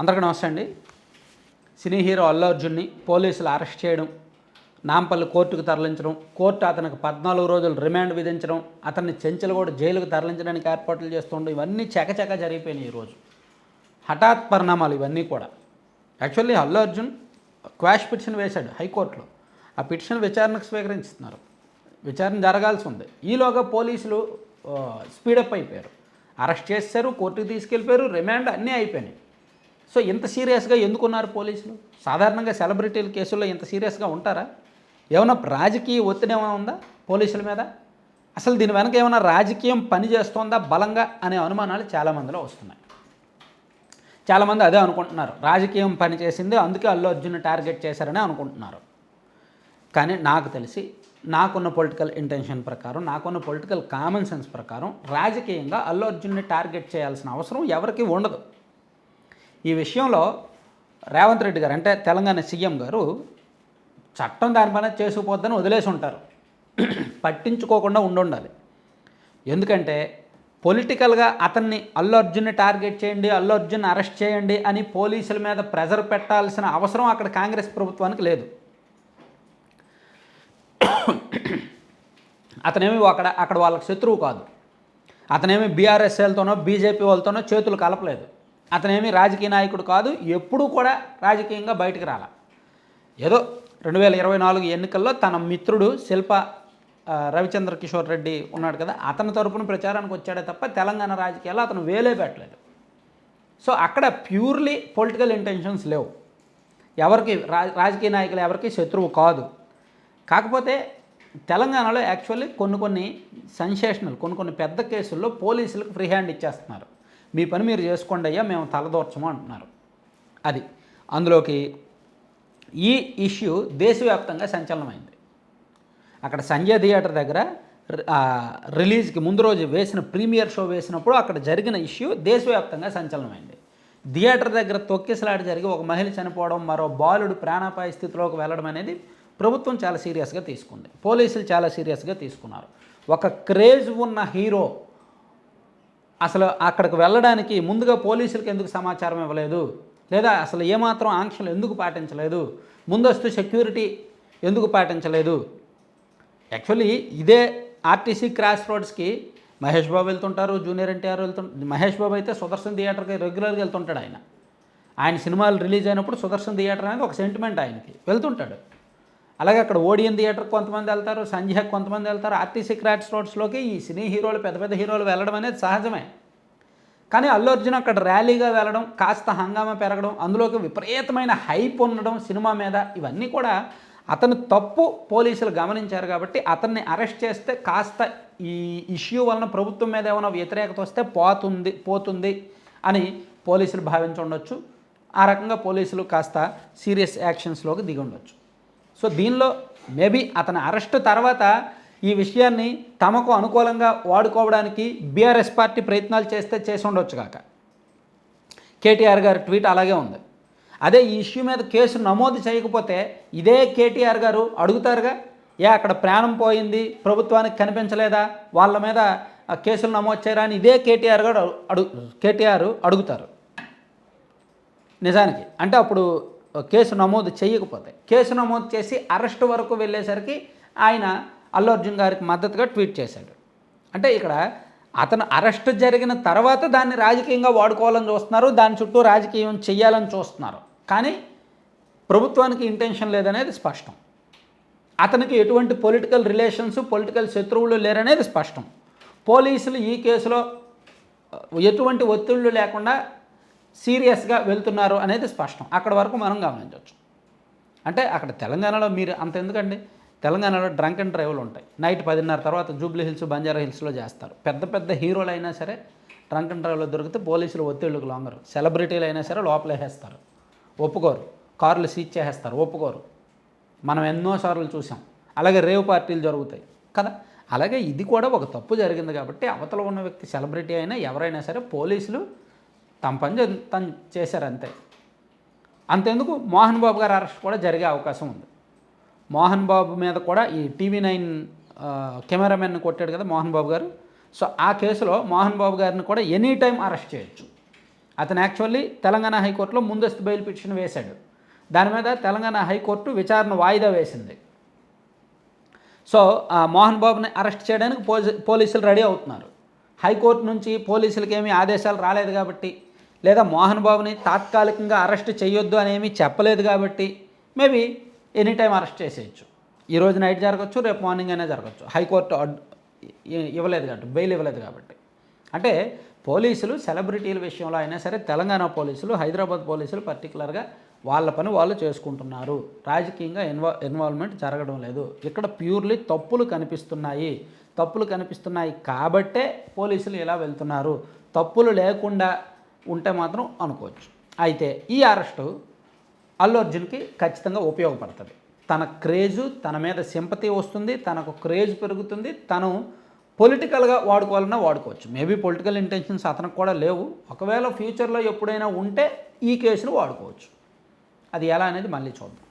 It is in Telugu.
అందరికీ నమస్తే అండి. సినీ హీరో అల్లు అర్జున్ని పోలీసులు అరెస్ట్ చేయడం నాంపల్లి కోర్టుకు తరలించడం కోర్టు అతనికి పద్నాలుగు రోజులు రిమాండ్ విధించడం అతన్ని చెంచలగూడ జైలుకు తరలించడానికి ఏర్పాట్లు చేస్తుండడం ఇవన్నీ చకచక జరిగిపోయినాయి ఈరోజు హఠాత్ పరిణామాలు ఇవన్నీ కూడా. Actually Allu Arjun quash petition వేశాడు హైకోర్టులో. ఆ పిటిషన్ విచారణకు స్వీకరించుతున్నారు విచారణ జరగాల్సి ఉంది. ఈలోగా పోలీసులు స్పీడప్ అయిపోయారు. అరెస్ట్ చేశారు కోర్టుకు తీసుకెళ్ళిపోయారు రిమాండ్ అన్నీ అయిపోయినాయి. సో ఇంత సీరియస్గా ఎందుకున్నారు పోలీసులు? సాధారణంగా సెలబ్రిటీల కేసుల్లో ఇంత సీరియస్గా ఉంటారా? ఏమైనా రాజకీయ ఒత్తిడి ఏమైనా ఉందా పోలీసుల మీద? అసలు దీని వెనక ఏమైనా రాజకీయం పని చేస్తోందా బలంగా అనే అనుమానాలు చాలామందిలో వస్తున్నాయి. చాలామంది అదే అనుకుంటున్నారు. రాజకీయం పనిచేసింది అందుకే అల్లు అర్జున్ టార్గెట్ చేశారని అనుకుంటున్నారు. కానీ నాకు తెలిసి నాకున్న పొలిటికల్ ఇంటెన్షన్ ప్రకారం నాకున్న పొలిటికల్ కామన్ సెన్స్ ప్రకారం రాజకీయంగా అల్లు అర్జున్ని టార్గెట్ చేయాల్సిన అవసరం ఎవరికి ఉండదు. ఈ విషయంలో రేవంత్ రెడ్డి గారు అంటే తెలంగాణ సీఎం గారు చట్టం దానిపైన చేసుకుపోద్దని వదిలేసి ఉంటారు. పట్టించుకోకుండా ఉండుండాలి. ఎందుకంటే పొలిటికల్గా అతన్ని అల్లు అర్జున్ని టార్గెట్ చేయండి అల్లు అర్జున్ అరెస్ట్ చేయండి అని పోలీసుల మీద ప్రెజర్ పెట్టాల్సిన అవసరం అక్కడ కాంగ్రెస్ ప్రభుత్వానికి లేదు. అతనేమి అక్కడ అక్కడ వాళ్ళకి శత్రువు కాదు. అతనేమి బీఆర్ఎస్ఎల్తోనో బీజేపీ వాళ్ళతోనో చేతులు కలపలేదు. అతనేమి రాజకీయ నాయకుడు కాదు ఎప్పుడూ కూడా రాజకీయంగా బయటకు రాల. ఏదో రెండు వేల ఇరవై నాలుగు ఎన్నికల్లో తన మిత్రుడు శిల్ప రవిచంద్ర కిషోర్ రెడ్డి ఉన్నాడు కదా అతని తరపున ప్రచారానికి వచ్చాడే తప్ప తెలంగాణ రాజకీయాల్లో అతను వేలే పెట్టలేదు. సో అక్కడ ప్యూర్లీ పొలిటికల్ ఇంటెన్షన్స్ లేవు. ఎవరికి రా రాజకీయ నాయకులు ఎవరికి శత్రువు కాదు. కాకపోతే తెలంగాణలో యాక్చువల్లీ కొన్ని కొన్ని సెన్సేషనల్ కొన్ని కొన్ని పెద్ద కేసుల్లో పోలీసులకు ఫ్రీ హ్యాండ్ ఇచ్చేస్తున్నారు. మీ పని మీరు చేసుకోండి అయ్యా మేము తలదోర్చము అంటున్నారు. అది. అందులోకి ఈ ఇష్యూ దేశవ్యాప్తంగా సంచలనమైంది. అక్కడ సంజయ్ థియేటర్ దగ్గర రిలీజ్కి ముందు రోజు వేసిన ప్రీమియర్ షో వేసినప్పుడు అక్కడ జరిగిన ఇష్యూ దేశవ్యాప్తంగా సంచలనమైంది. థియేటర్ దగ్గర తొక్కిసలాట జరిగి ఒక మహిళ చనిపోవడం మరో బాలుడు ప్రాణాపాయ స్థితిలోకి వెళ్ళడం అనేది ప్రభుత్వం చాలా సీరియస్గా తీసుకుంది. పోలీసులు చాలా సీరియస్గా తీసుకున్నారు. ఒక క్రేజ్ ఉన్న హీరో అసలు అక్కడికి వెళ్ళడానికి ముందుగా పోలీసులకు ఎందుకు సమాచారం ఇవ్వలేదు? లేదా అసలు ఏమాత్రం ఆంక్షలు ఎందుకు పాటించలేదు? ముందస్తు సెక్యూరిటీ ఎందుకు పాటించలేదు? యాక్చువల్లీ ఇదే ఆర్టీసీ క్రాస్ రోడ్స్కి మహేష్ బాబు వెళ్తుంటారు జూనియర్ ఎన్టీఆర్ వెళ్తుంటారు మహేష్ బాబు అయితే సుదర్శన్ థియేటర్కి రెగ్యులర్గా వెళ్తుంటాడు ఆయన. ఆయన సినిమాలు రిలీజ్ అయినప్పుడు సుదర్శన్ థియేటర్ అనేది ఒక సెంటిమెంట్ ఆయనకి. వెళ్తుంటాడు. అలాగే అక్కడ ఓడియన్ థియేటర్కి కొంతమంది వెళ్తారు సంధ్య కొంతమంది వెళ్తారు ఆర్టీసీ క్రాట్స్ రోడ్స్లోకి ఈ సినీ హీరోలు పెద్ద పెద్ద హీరోలు వెళ్ళడం అనేది సహజమే. కానీ అల్లు అర్జున్ అక్కడ ర్యాలీగా వెళ్ళడం కాస్త హంగామా పెరగడం అందులోకి విపరీతమైన హైప్ ఉండడం సినిమా మీద ఇవన్నీ కూడా అతను తప్పు పోలీసులు గమనించారు కాబట్టి అతన్ని అరెస్ట్ చేస్తే కాస్త ఈ ఇష్యూ వలన ప్రభుత్వం మీద ఏమైనా వ్యతిరేకత వస్తే పోతుంది పోతుంది అని పోలీసులు భావించుండొచ్చు ఆ రకంగా పోలీసులు కాస్త సీరియస్ యాక్షన్స్లోకి దిగి ఉండొచ్చు. సో దీనిలో మేబీ అతని అరెస్ట్ తర్వాత ఈ విషయాన్ని తమకు అనుకూలంగా వాడుకోవడానికి బీఆర్ఎస్ పార్టీ ప్రయత్నాలు చేస్తే చేసి ఉండొచ్చు కాక. కేటీఆర్ గారి ట్వీట్ అలాగే ఉంది. అదే ఈ ఇష్యూ మీద కేసు నమోదు చేయకపోతే ఇదే కేటీఆర్ గారు అడుగుతారుగా? ఏ అక్కడ ప్రాణం పోయింది ప్రభుత్వానికి కనిపించలేదా? వాళ్ళ మీద కేసులు నమోదు చేయరా అని ఇదే కేటీఆర్ గారు అడుగు కేటీఆర్ అడుగుతారు. నిజానికి. అంటే అప్పుడు కేసు నమోదు చేయకపోతే కేసు నమోదు చేసి అరెస్ట్ వరకు వెళ్ళేసరికి ఆయన అల్లు అర్జున్ గారికి మద్దతుగా ట్వీట్ చేశాడు. అంటే ఇక్కడ అతను అరెస్ట్ జరిగిన తర్వాత దాన్ని రాజకీయంగా వాడుకోవాలని చూస్తున్నారు దాని చుట్టూ రాజకీయం చేయాలని చూస్తున్నారు. కానీ ప్రభుత్వానికి ఇంటెన్షన్ లేదనేది స్పష్టం. అతనికి ఎటువంటి పొలిటికల్ రిలేషన్స్ పొలిటికల్ శత్రువులు లేరనేది స్పష్టం. పోలీసులు ఈ కేసులో ఎటువంటి ఒత్తిళ్ళు లేకుండా సీరియస్గా వెళ్తున్నారు అనేది స్పష్టం. అక్కడ వరకు మనం గమనించవచ్చు అంటే అక్కడ తెలంగాణలో మీరు అంత ఎందుకండి? తెలంగాణలో డ్రంక్ అండ్ డ్రైవ్లు ఉంటాయి. నైట్ పదిన్నర తర్వాత జూబ్లీ హిల్స్ బంజారా హిల్స్లో చేస్తారు. పెద్ద పెద్ద హీరోలు అయినా సరే డ్రంక్ అండ్ డ్రైవ్లో దొరికితే పోలీసులు ఒత్తిళ్ళకు లొంగరు. సెలబ్రిటీలు అయినా సరే లోపలేసేస్తారు. ఒప్పుకోరు. కార్లు సీజ్ చేసేస్తారు. ఒప్పుకోరు. మనం ఎన్నోసార్లు చూసాం. అలాగే రేవ్ పార్టీలు జరుగుతాయి. కదా? అలాగే ఇది కూడా ఒక తప్పు జరిగింది కాబట్టి అవతల ఉన్న వ్యక్తి సెలబ్రిటీ అయినా ఎవరైనా సరే పోలీసులు తమ పని తను చేశారంతే. అంతేందుకు అంతెందుకు మోహన్ బాబు గారి అరెస్ట్ కూడా జరిగే అవకాశం ఉంది. మోహన్ బాబు మీద కూడా ఈ టీవీ నైన్ కెమెరామెన్ కొట్టాడు కదా మోహన్ బాబు గారు. సో ఆ కేసులో మోహన్ బాబు గారిని కూడా ఎనీ టైం అరెస్ట్ చేయొచ్చు. అతను యాక్చువల్లీ తెలంగాణ హైకోర్టులో ముందస్తు బెయిల్ పిటిషన్ వేశాడు. దాని మీద తెలంగాణ హైకోర్టు విచారణ వాయిదా వేసింది. సో ఆ మోహన్ బాబుని అరెస్ట్ చేయడానికి పోలీసులు రెడీ అవుతున్నారు. హైకోర్టు నుంచి పోలీసులకి ఏమీ ఆదేశాలు రాలేదు కాబట్టి లేదా మోహన్ బాబుని తాత్కాలికంగా అరెస్ట్ చేయొద్దు అనేమి చెప్పలేదు కాబట్టి మేబీ ఎనీ టైం అరెస్ట్ చేసేయచ్చు. ఈ రోజు నైట్ జరగచ్చు రేపు మార్నింగ్ అయినా జరగచ్చు. హైకోర్టు ఇవ్వలేదు కాబట్టి బెయిల్ ఇవ్వలేదు కాబట్టి. అంటే పోలీసులు సెలబ్రిటీల విషయంలో అయినా సరే తెలంగాణ పోలీసులు హైదరాబాద్ పోలీసులు పర్టికులర్గా వాళ్ళ పని వాళ్ళు చేసుకుంటున్నారు. రాజకీయంగా ఇన్వా ఇన్వాల్వ్మెంట్ జరగడం లేదు. ఇక్కడ ప్యూర్లీ తప్పులు కనిపిస్తున్నాయి. తప్పులు కనిపిస్తున్నాయి కాబట్టే పోలీసులు ఇలా వెళ్తున్నారు. తప్పులు లేకుండా ఉంటే మాత్రం అనుకోవచ్చు. అయితే ఈ అరెస్టు అల్లు అర్జున్కి ఖచ్చితంగా ఉపయోగపడుతుంది. తన క్రేజు తన మీద సింపతి వస్తుంది తనకు క్రేజ్ పెరుగుతుంది తను పొలిటికల్గా వాడుకోవాలన్నా వాడుకోవచ్చు. మేబీ పొలిటికల్ ఇంటెన్షన్స్ అతనికి కూడా లేవు. ఒకవేళ ఫ్యూచర్లో ఎప్పుడైనా ఉంటే ఈ కేసును వాడుకోవచ్చు. అది ఎలా అనేది మళ్ళీ చూద్దాం.